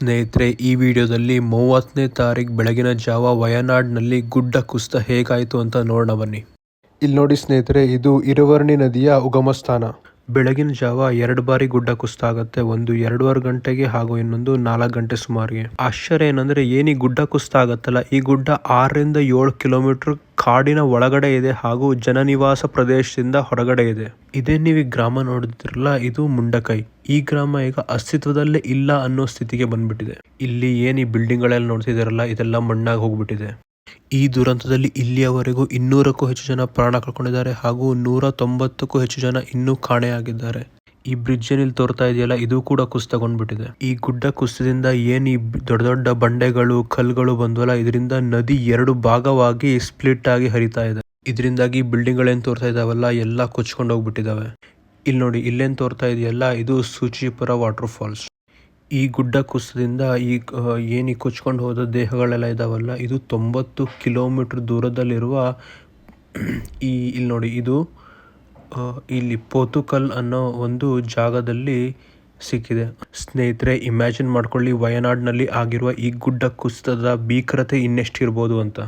ಸ್ನೇಹಿತರೆ, ಈ ವಿಡಿಯೋದಲ್ಲಿ ಮೂವತ್ತನೇ ತಾರೀಕು ಬೆಳಗಿನ ಜಾವ ವಯನಾಡ್ನಲ್ಲಿ ಗುಡ್ಡ ಕುಸಿತ ಹೇಗಾಯಿತು ಅಂತ ನೋಡೋಣ ಬನ್ನಿ. ಇಲ್ಲಿ ನೋಡಿ ಸ್ನೇಹಿತರೆ, ಇದು ಇರುವರ್ಣಿ ನದಿಯ ಉಗಮ ಸ್ಥಾನ ಬೆಳಗಿನ ಜಾವ ಎರಡು ಬಾರಿ ಗುಡ್ಡ ಕುಸಿತ ಆಗುತ್ತೆ ಒಂದು ಎರಡೂವರೆ ಗಂಟೆಗೆ ಹಾಗೂ ಇನ್ನೊಂದು ನಾಲ್ಕು ಗಂಟೆ ಸುಮಾರಿಗೆ. ಆಶ್ಚರ್ಯ ಏನಂದ್ರೆ ಏನಿ ಗುಡ್ಡ ಕುಸಿತ ಆಗತ್ತಲ್ಲ ಈ ಗುಡ್ಡ ಆರರಿಂದ ಏಳು ಕಿಲೋಮೀಟರ್ ಕಾಡಿನ ಒಳಗಡೆ ಇದೆ ಹಾಗೂ ಜನನಿವಾಸ ಪ್ರದೇಶದಿಂದ ಹೊರಗಡೆ ಇದೆ. ಇದೇ ನೀವು ಗ್ರಾಮ ನೋಡಿದ್ರಲ್ಲ, ಇದು ಮುಂಡಕೈ. ಈ ಗ್ರಾಮ ಈಗ ಅಸ್ತಿತ್ವದಲ್ಲೇ ಇಲ್ಲ ಅನ್ನೋ ಸ್ಥಿತಿಗೆ ಬಂದ್ಬಿಟ್ಟಿದೆ. ಇಲ್ಲಿ ಏನ್ ಈ ಬಿಲ್ಡಿಂಗ್ ಗಳೆಲ್ಲ ನೋಡ್ತಿದಾರಲ್ಲ ಇದೆಲ್ಲ ಮಣ್ಣಾಗಿ ಹೋಗ್ಬಿಟ್ಟಿದೆ. ಈ ದುರಂತದಲ್ಲಿ ಇಲ್ಲಿಯವರೆಗೂ ಇನ್ನೂರಕ್ಕೂ ಹೆಚ್ಚು ಜನ ಪ್ರಾಣ ಕಳ್ಕೊಂಡಿದ್ದಾರೆ ಹಾಗೂ ನೂರ ತೊಂಬತ್ತಕ್ಕೂ ಹೆಚ್ಚು ಜನ ಇನ್ನೂ ಕಾಣೆಯಾಗಿದ್ದಾರೆ. ಈ ಬ್ರಿಡ್ಜ್ ಏನಿಲ್ಲಿ ತೋರ್ತಾ ಇದೆಯಲ್ಲ, ಇದು ಕೂಡ ಕುಸಿತಗೊಂಡ್ಬಿಟ್ಟಿದೆ. ಈ ಗುಡ್ಡ ಕುಸಿತದಿಂದ ಏನ್ ಈ ದೊಡ್ಡ ದೊಡ್ಡ ಬಂಡೆಗಳು ಕಲ್ಗಳು ಬಂದ್ವಲ್ಲ, ಇದರಿಂದ ನದಿ ಎರಡು ಭಾಗವಾಗಿ ಸ್ಪ್ಲಿಟ್ ಆಗಿ ಹರಿತಾ ಇದೆ. ಇದರಿಂದಾಗಿ ಬಿಲ್ಡಿಂಗ್ ಗಳೇನ್ ತೋರ್ತಾ ಇದಾವಲ್ಲ, ಎಲ್ಲ ಕೊಚ್ಕೊಂಡು ಹೋಗ್ಬಿಟ್ಟಿದಾವೆ ಇಲ್ಲಿ ನೋಡಿ, ಇಲ್ಲೇನ್ ತೋರ್ತಾ ಇದೆಯಲ್ಲ, ಇದು ಸೂಚಿಪುರ ವಾಟರ್ ಫಾಲ್ಸ್ ಈ ಗುಡ್ಡ ಕುಸಿತದಿಂದ ಈ ಏನು ಕೊಚ್ಕೊಂಡು ಹೋದ ದೇಹಗಳೆಲ್ಲ ಇದಾವಲ್ಲ? ಇದು ತೊಂಬತ್ತು ಕಿಲೋಮೀಟರ್ ದೂರದಲ್ಲಿರುವ ಈ, ಇಲ್ಲಿ ನೋಡಿ, ಇದು ಇಲ್ಲಿ ಪೋತುಕಲ್ ಅನ್ನೋ ಒಂದು ಜಾಗದಲ್ಲಿ ಸಿಕ್ಕಿದೆ. ಸ್ನೇಹಿತರೆ, ಇಮ್ಯಾಜಿನ್ ಮಾಡ್ಕೊಳ್ಳಿ, ವಯನಾಡ್ನಲ್ಲಿ ಆಗಿರುವ ಈ ಗುಡ್ಡ ಕುಸಿತದ ಭೀಕರತೆ ಇನ್ನೆಷ್ಟಿರ್ಬೋದು ಅಂತ.